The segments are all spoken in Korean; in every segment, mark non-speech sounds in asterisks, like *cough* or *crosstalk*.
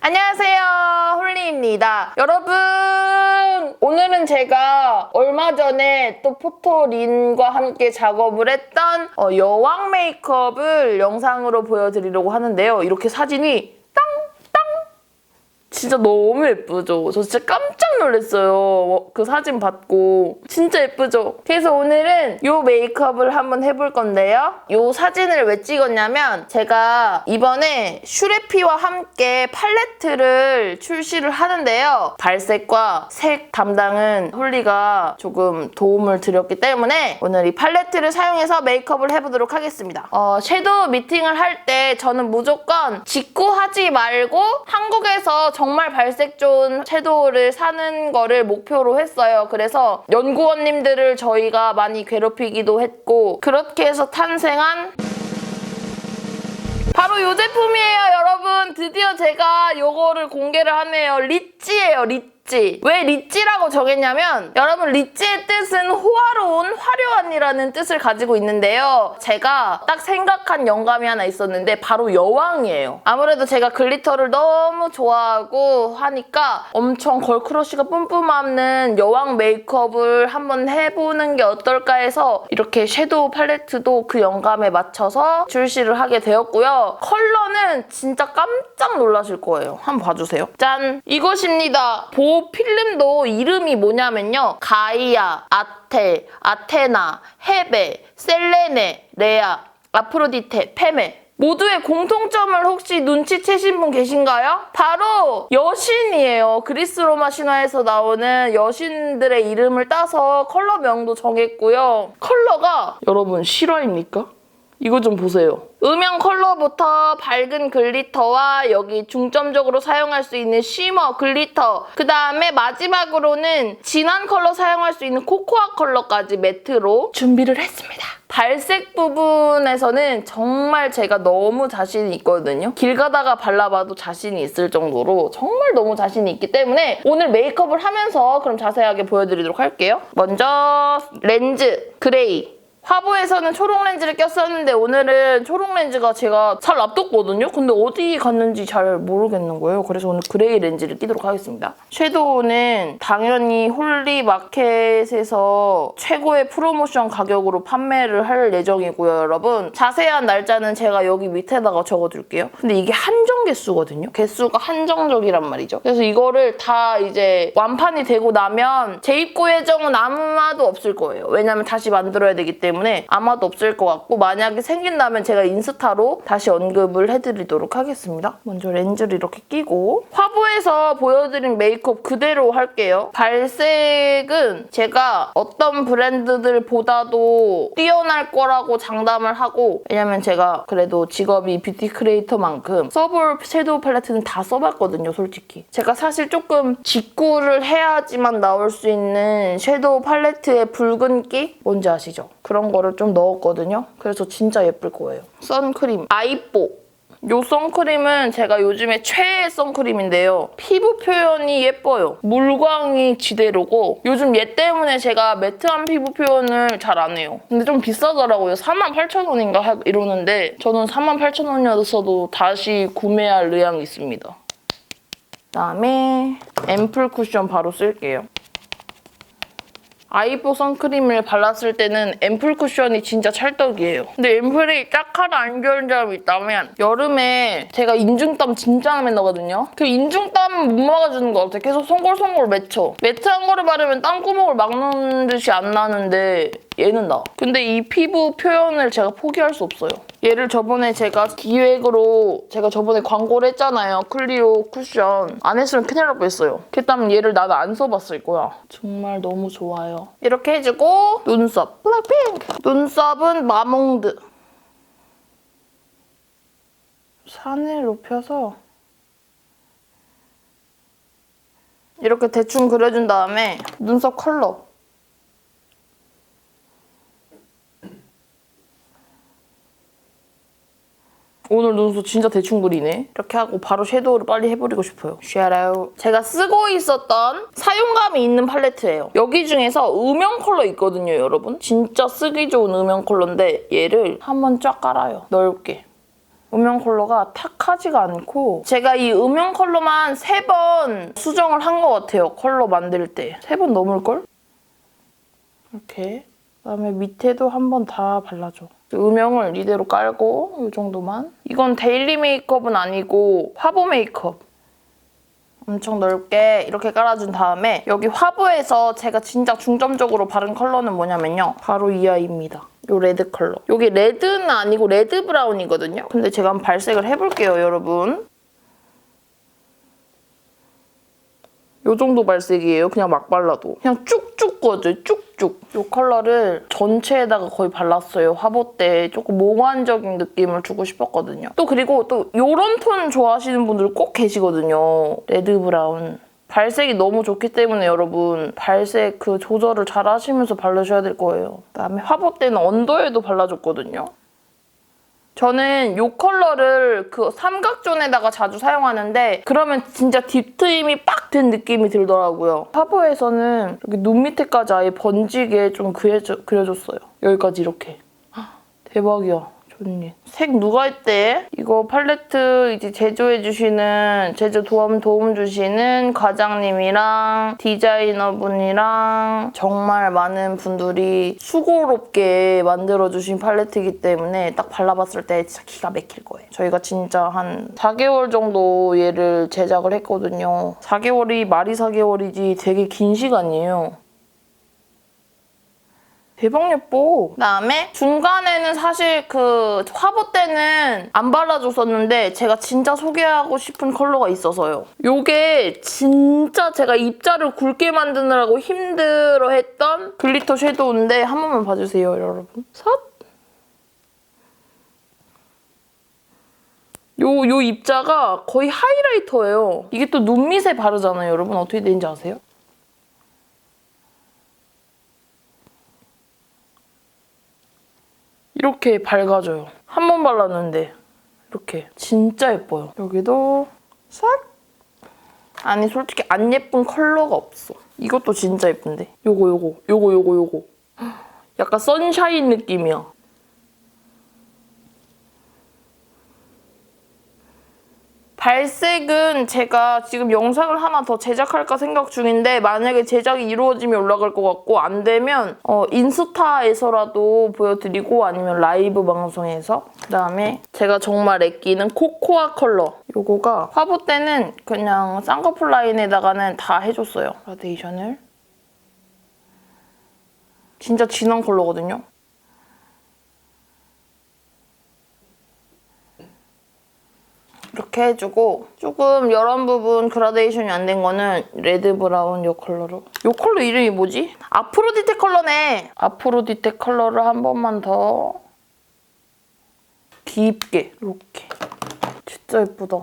안녕하세요. 홀리입니다. 여러분, 오늘은 제가 얼마 전에 또 포토린과 함께 작업을 했던 어, 여왕 메이크업을 영상으로 보여드리려고 하는데요. 이렇게 사진이! 진짜 너무 예쁘죠? 저 진짜 깜짝 놀랐어요. 그 사진 받고. 진짜 예쁘죠? 그래서 오늘은 이 메이크업을 한번 해볼 건데요. 이 사진을 왜 찍었냐면 제가 이번에 슈레피와 함께 팔레트를 출시를 하는데요. 발색과 색 담당은 홀리가 조금 도움을 드렸기 때문에 오늘 이 팔레트를 사용해서 메이크업을 해보도록 하겠습니다. 어, 섀도우 미팅을 할 때 저는 무조건 직구하지 말고 한국에서 정말 발색 좋은 섀도우를 사는 거를 목표로 했어요. 그래서 연구원님들을 저희가 많이 괴롭히기도 했고 그렇게 해서 탄생한 바로 이 제품이에요, 여러분. 드디어 제가 요거를 공개를 하네요. 리찌예요, 리찌. 왜 리찌라고 정했냐면 여러분 리찌의 뜻은 호화로운, 화려한이라는 뜻을 가지고 있는데요. 제가 딱 생각한 영감이 하나 있었는데 바로 여왕이에요. 아무래도 제가 글리터를 너무 좋아하고 하니까 엄청 걸크러쉬가 뿜뿜하는 여왕 메이크업을 한번 해보는 게 어떨까 해서 이렇게 섀도우 팔레트도 그 영감에 맞춰서 출시를 하게 되었고요. 컬러는 진짜 깜짝 놀라실 거예요. 한번 봐주세요. 짠! 이것입니다. 보호 필름도 이름이 뭐냐면요. 가이아, 아테, 아테나, 헤베, 셀레네, 레아, 아프로디테, 페메 모두의 공통점을 혹시 눈치채신 분 계신가요? 바로 여신이에요. 그리스 로마 신화에서 나오는 여신들의 이름을 따서 컬러명도 정했고요. 컬러가 여러분 실화입니까? 이거 좀 보세요. 음영 컬러부터 밝은 글리터와 여기 중점적으로 사용할 수 있는 쉬머 글리터 그 다음에 마지막으로는 진한 컬러 사용할 수 있는 코코아 컬러까지 매트로 준비를 했습니다. 발색 부분에서는 정말 제가 너무 자신이 있거든요. 길 가다가 발라봐도 자신이 있을 정도로 정말 너무 자신이 있기 때문에 오늘 메이크업을 하면서 그럼 자세하게 보여드리도록 할게요. 먼저 렌즈 그레이 화보에서는 초록 렌즈를 꼈었는데 오늘은 초록 렌즈가 제가 잘 놔뒀거든요? 근데 어디 갔는지 잘 모르겠는 거예요. 그래서 오늘 그레이 렌즈를 끼도록 하겠습니다. 섀도우는 당연히 홀리 마켓에서 최고의 프로모션 가격으로 판매를 할 예정이고요, 여러분. 자세한 날짜는 제가 여기 밑에다가 적어둘게요. 근데 이게 한정 개수거든요? 개수가 한정적이란 말이죠. 그래서 이거를 다 이제 완판이 되고 나면 재입고 예정은 아마도 없을 거예요. 왜냐면 다시 만들어야 되기 때문에 아마도 없을 것 같고 만약에 생긴다면 제가 인스타로 다시 언급을 해드리도록 하겠습니다. 먼저 렌즈를 이렇게 끼고 화보에서 보여드린 메이크업 그대로 할게요. 발색은 제가 어떤 브랜드들보다도 뛰어날 거라고 장담을 하고 왜냐면 제가 그래도 직업이 뷰티 크리에이터만큼 써볼 섀도우 팔레트는 다 써봤거든요, 솔직히. 제가 사실 조금 직구를 해야지만 나올 수 있는 섀도우 팔레트의 붉은기 뭔지 아시죠? 그런 거를 좀 넣었거든요. 그래서 진짜 예쁠 거예요. 선크림 아이뽀 요 선크림은 제가 요즘에 최애 선크림인데요. 피부 표현이 예뻐요. 물광이 지대로고 요즘 얘 때문에 제가 매트한 피부 표현을 잘 안 해요. 근데 좀 비싸더라고요. 48,000원인가 이러는데 저는 48,000원이었어도 다시 구매할 의향이 있습니다. 그다음에 앰플 쿠션 바로 쓸게요. 아이보 선크림을 발랐을 때는 앰플 쿠션이 진짜 찰떡이에요. 근데 앰플이 딱 하나 안 좋은 점이 있다면 여름에 제가 인중땀 진짜 많이 나거든요. 그 인중땀 못 막아주는 것 같아. 계속 송골송골 맺혀. 매트한 거를 바르면 땀구멍을 막는 듯이 안 나는데 얘는 나. 근데 이 피부 표현을 제가 포기할 수 없어요. 얘를 저번에 제가 기획으로 제가 저번에 광고를 했잖아요. 클리오 쿠션. 안 했으면 큰일 날 뻔했어요. 그랬다면 얘를 나도 안 써봤을 거야. 정말 너무 좋아요. 이렇게 해주고 눈썹. 블랙핑크. 눈썹은 마몽드. 산을 높여서 이렇게 대충 그려준 다음에 눈썹 컬러. 오늘 눈썹 진짜 대충 그리네. 이렇게 하고 바로 섀도우를 빨리 해버리고 싶어요. 쉐라우. 제가 쓰고 있었던 사용감이 있는 팔레트예요. 여기 중에서 음영 컬러 있거든요, 여러분. 진짜 쓰기 좋은 음영 컬러인데 얘를 한번 쫙 깔아요. 넓게. 음영 컬러가 탁하지가 않고 제가 이 음영 컬러만 세 번 수정을 한 것 같아요. 컬러 만들 때. 세 번 넘을걸? 이렇게. 그다음에 밑에도 한번 다 발라줘. 음영을 이대로 깔고 이 정도만. 이건 데일리 메이크업은 아니고 화보 메이크업. 엄청 넓게 이렇게 깔아준 다음에 여기 화보에서 제가 진짜 중점적으로 바른 컬러는 뭐냐면요. 바로 이 아이입니다. 요 레드 컬러. 여기 레드는 아니고 레드 브라운이거든요. 근데 제가 한번 발색을 해볼게요, 여러분. 요 정도 발색이에요. 그냥 막 발라도. 그냥 쭉쭉 꺼져요. 쭉쭉. 요 컬러를 전체에다가 거의 발랐어요. 화보 때 조금 몽환적인 느낌을 주고 싶었거든요. 또 그리고 또 요런 톤 좋아하시는 분들 꼭 계시거든요. 레드 브라운. 발색이 너무 좋기 때문에 여러분 발색 그 조절을 잘 하시면서 바르셔야 될 거예요. 그다음에 화보 때는 언더에도 발라줬거든요. 저는 이 컬러를 그 삼각존에다가 자주 사용하는데 그러면 진짜 딥트임이 빡된 느낌이 들더라고요. 화보에서는 여기 눈 밑에까지 아예 번지게 좀 그려줬어요. 여기까지 이렇게. 헉, 대박이야. 좋니. 색 누가 했대? 이거 팔레트 이제 제조해주시는, 제조 도움, 도움 주시는 과장님이랑 디자이너분이랑 정말 많은 분들이 수고롭게 만들어주신 팔레트이기 때문에 딱 발라봤을 때 진짜 기가 막힐 거예요. 저희가 진짜 한 4개월 정도 얘를 제작을 했거든요. 4개월이 말이 4개월이지 되게 긴 시간이에요. 대박 예뻐. 그다음에 중간에는 사실 그 화보 때는 안 발라줬었는데 제가 진짜 소개하고 싶은 컬러가 있어서요. 요게 진짜 제가 입자를 굵게 만드느라고 힘들어했던 글리터 섀도우인데 한 번만 봐주세요, 여러분. 삿. 요, 요 입자가 거의 하이라이터예요. 이게 또 눈 밑에 바르잖아요, 여러분. 어떻게 되는지 아세요? 이렇게 밝아져요. 한 번 발랐는데 이렇게 진짜 예뻐요. 여기도 싹 아니 솔직히 안 예쁜 컬러가 없어. 이것도 진짜 예쁜데. 요거 요거 요거 요거 요거 *gasps* 약간 선샤인 느낌이야. 발색은 제가 지금 영상을 하나 더 제작할까 생각 중인데 만약에 제작이 이루어지면 올라갈 것 같고 안 되면 어, 인스타에서라도 보여드리고 아니면 라이브 방송에서 그다음에 제가 정말 아끼는 코코아 컬러 요거가 화보 때는 그냥 쌍꺼풀 라인에다가는 다 해줬어요. 그라데이션을. 진짜 진한 컬러거든요 이렇게 해주고 조금 여러 부분 그라데이션이 안 된 거는 레드 브라운 이 컬러로. 이 컬러 이름이 뭐지? 아프로디테 컬러네. 아프로디테 컬러를 한 번만 더 깊게 이렇게. 진짜 예쁘다.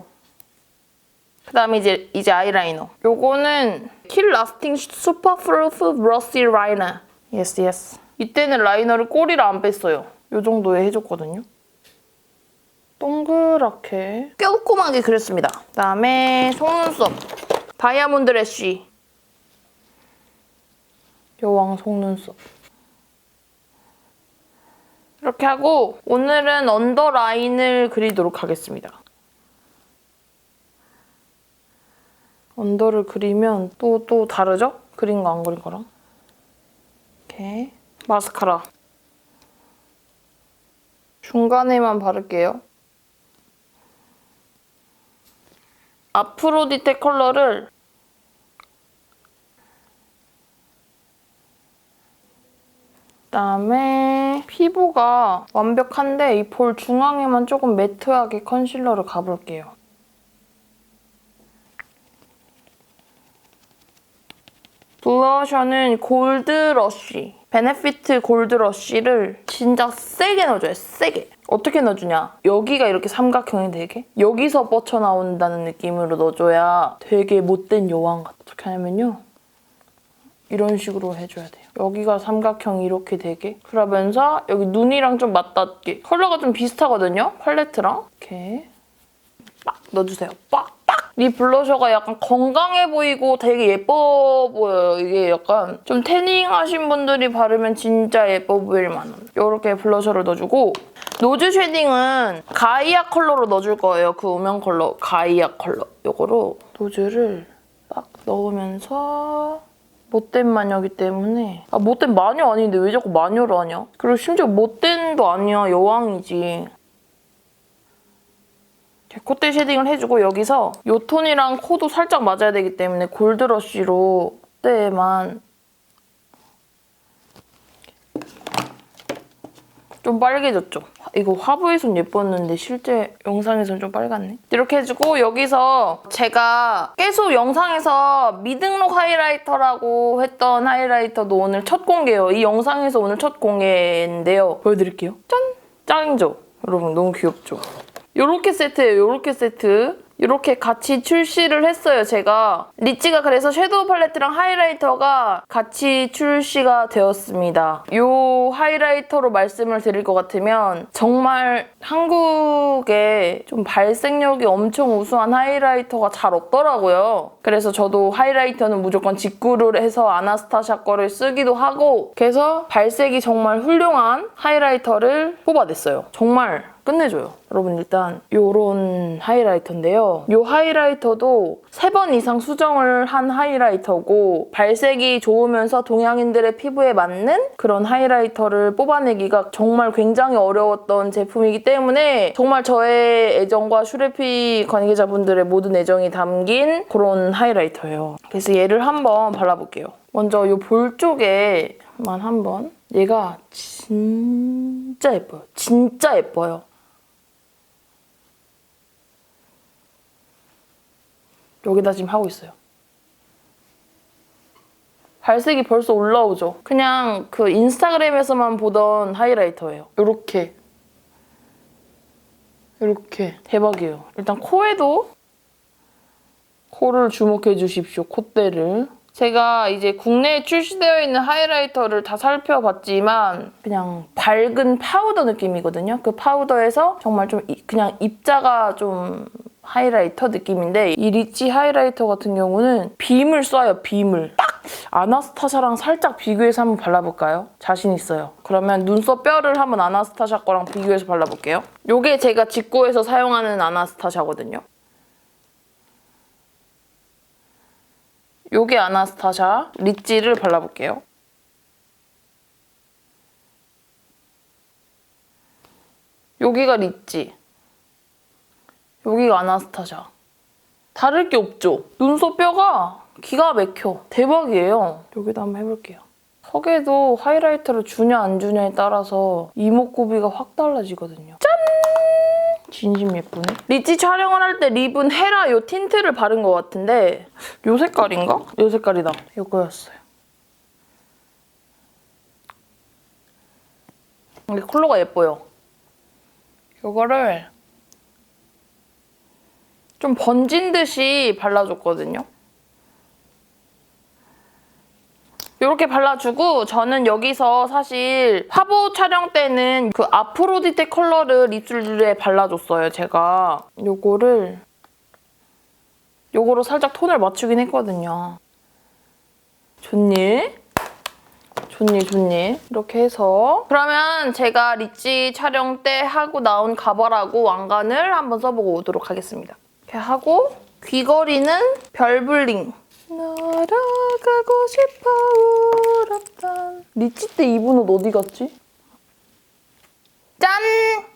그 다음에 이제, 이제 아이라이너. 요거는 킬 라스팅 슈퍼 프루프 브러쉬 라이너. 예스 예스 이때는 라이너를 꼬리를 안 뺐어요. 요 정도에 해줬거든요 동그랗게 꼼꼼하게 그렸습니다. 그다음에 속눈썹 다이아몬드 래쉬 여왕 속눈썹 이렇게 하고 오늘은 언더라인을 그리도록 하겠습니다. 언더를 그리면 또또 다르죠? 그린 거 안 그린 거랑 이렇게 마스카라 중간에만 바를게요. 아프로디테 컬러를 그다음에 피부가 완벽한데 이 볼 중앙에만 조금 매트하게 컨실러를 가볼게요. 블러셔는 골드 러쉬. 베네피트 골드 러쉬를 진짜 세게 넣어줘요. 세게. 어떻게 넣어주냐? 여기가 이렇게 삼각형이 되게 여기서 뻗쳐나온다는 느낌으로 넣어줘야 되게 못된 여왕 같아. 어떻게 하냐면요. 이런 식으로 해줘야 돼요. 여기가 삼각형이 이렇게 되게 그러면서 여기 눈이랑 좀 맞닿게 컬러가 좀 비슷하거든요. 팔레트랑 이렇게 빡 넣어주세요. 빡! 빡! 이 블러셔가 약간 건강해 보이고 되게 예뻐 보여요. 이게 약간 좀 태닝 하신 분들이 바르면 진짜 예뻐 보일 만한 이렇게 블러셔를 넣어주고 노즈 쉐딩은 가이아 컬러로 넣어줄 거예요. 그 음영 컬러 가이아 컬러. 요거로 노즈를 딱 넣으면서 못된 마녀기 때문에 아 못된 마녀 아닌데 왜 자꾸 마녀를 하냐? 그리고 심지어 못된도 아니야 여왕이지. 콧대 쉐딩을 해주고 여기서 요 톤이랑 코도 살짝 맞아야 되기 때문에 골드러쉬로 콧대만 좀 빨개졌죠? 이거 화보에선 예뻤는데 실제 영상에선 좀 빨갛네. 이렇게 해주고 여기서 제가 계속 영상에서 미등록 하이라이터라고 했던 하이라이터도 오늘 첫 공개예요. 이 영상에서 오늘 첫 공개인데요. 보여드릴게요. 짠! 짱이죠? 여러분 너무 귀엽죠? 요렇게 세트예요. 요렇게 세트. 이렇게 같이 출시를 했어요, 제가. 리치가 그래서 섀도우 팔레트랑 하이라이터가 같이 출시가 되었습니다. 요 하이라이터로 말씀을 드릴 것 같으면 정말 한국에 좀 발색력이 엄청 우수한 하이라이터가 잘 없더라고요. 그래서 저도 하이라이터는 무조건 직구를 해서 아나스타샤 거를 쓰기도 하고 그래서 발색이 정말 훌륭한 하이라이터를 뽑아냈어요. 정말 끝내줘요. 여러분 일단 요런 하이라이터인데요. 요 하이라이터도 세 번 이상 수정을 한 하이라이터고 발색이 좋으면서 동양인들의 피부에 맞는 그런 하이라이터를 뽑아내기가 정말 굉장히 어려웠던 제품이기 때문에 정말 저의 애정과 슈레피 관계자분들의 모든 애정이 담긴 그런 하이라이터예요. 그래서 얘를 한번 발라볼게요. 먼저 요볼 쪽에만 한번 얘가 진짜 예뻐요. 진짜 예뻐요. 여기다 지금 하고 있어요. 발색이 벌써 올라오죠? 그냥 그 인스타그램에서만 보던 하이라이터예요. 이렇게. 이렇게. 대박이에요. 일단 코에도 코를 주목해 주십시오. 콧대를. 제가 이제 국내에 출시되어 있는 하이라이터를 다 살펴봤지만 그냥 밝은 파우더 느낌이거든요. 그 파우더에서 정말 좀 이- 그냥 입자가 좀 하이라이터 느낌인데 이 리치 하이라이터 같은 경우는 빔을 쏴요. 빔을. 딱 아나스타샤랑 살짝 비교해서 한번 발라볼까요? 자신 있어요. 그러면 눈썹 뼈를 한번 아나스타샤 거랑 비교해서 발라볼게요. 요게 제가 직구에서 사용하는 아나스타샤거든요. 요게 아나스타샤 리치를 발라볼게요. 여기가 리치. 여기가 아나스타샤. 다를 게 없죠? 눈썹 뼈가 기가 막혀. 대박이에요. 여기다 한번 해볼게요. 턱에도 하이라이터를 주냐 안 주냐에 따라서 이목구비가 확 달라지거든요. 짠! 진심 예쁘네. 리치 촬영을 할 때 립은 헤라 요 틴트를 바른 것 같은데 요 색깔인가? 요 색깔이다. 이거였어요. 이게 컬러가 예뻐요. 이거를 좀 번진 듯이 발라줬거든요. 이렇게 발라주고 저는 여기서 사실 화보 촬영 때는 그 아프로디테 컬러를 입술에 발라줬어요, 제가. 요거를 요거로 살짝 톤을 맞추긴 했거든요. 좋니? 좋니 좋니 이렇게 해서 그러면 제가 리치 촬영 때 하고 나온 가발하고 왕관을 한번 써보고 오도록 하겠습니다. 이렇게 하고 귀걸이는 별블링 날아가고 싶어 울었던 리치 때 입은 옷 어디 갔지? 짠!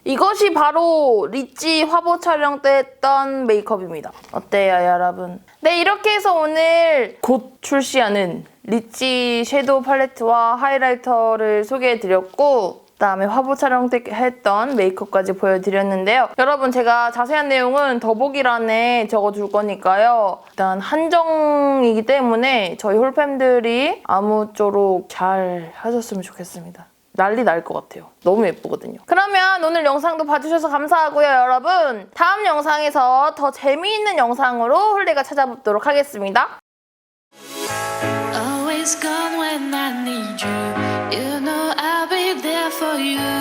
이것이 바로 리치 화보 촬영 때 했던 메이크업입니다. 어때요, 여러분? 네, 이렇게 해서 오늘 곧 출시하는 리치 섀도우 팔레트와 하이라이터를 소개해드렸고 그다음에 화보 촬영 때 했던 메이크업까지 보여드렸는데요. 여러분 제가 자세한 내용은 더보기란에 적어둘 거니까요. 일단 한정이기 때문에 저희 홀팸들이 아무쪼록 잘 하셨으면 좋겠습니다. 난리 날 것 같아요. 너무 예쁘거든요. 그러면 오늘 영상도 봐주셔서 감사하고요, 여러분. 다음 영상에서 더 재미있는 영상으로 홀리가 찾아뵙도록 하겠습니다. You.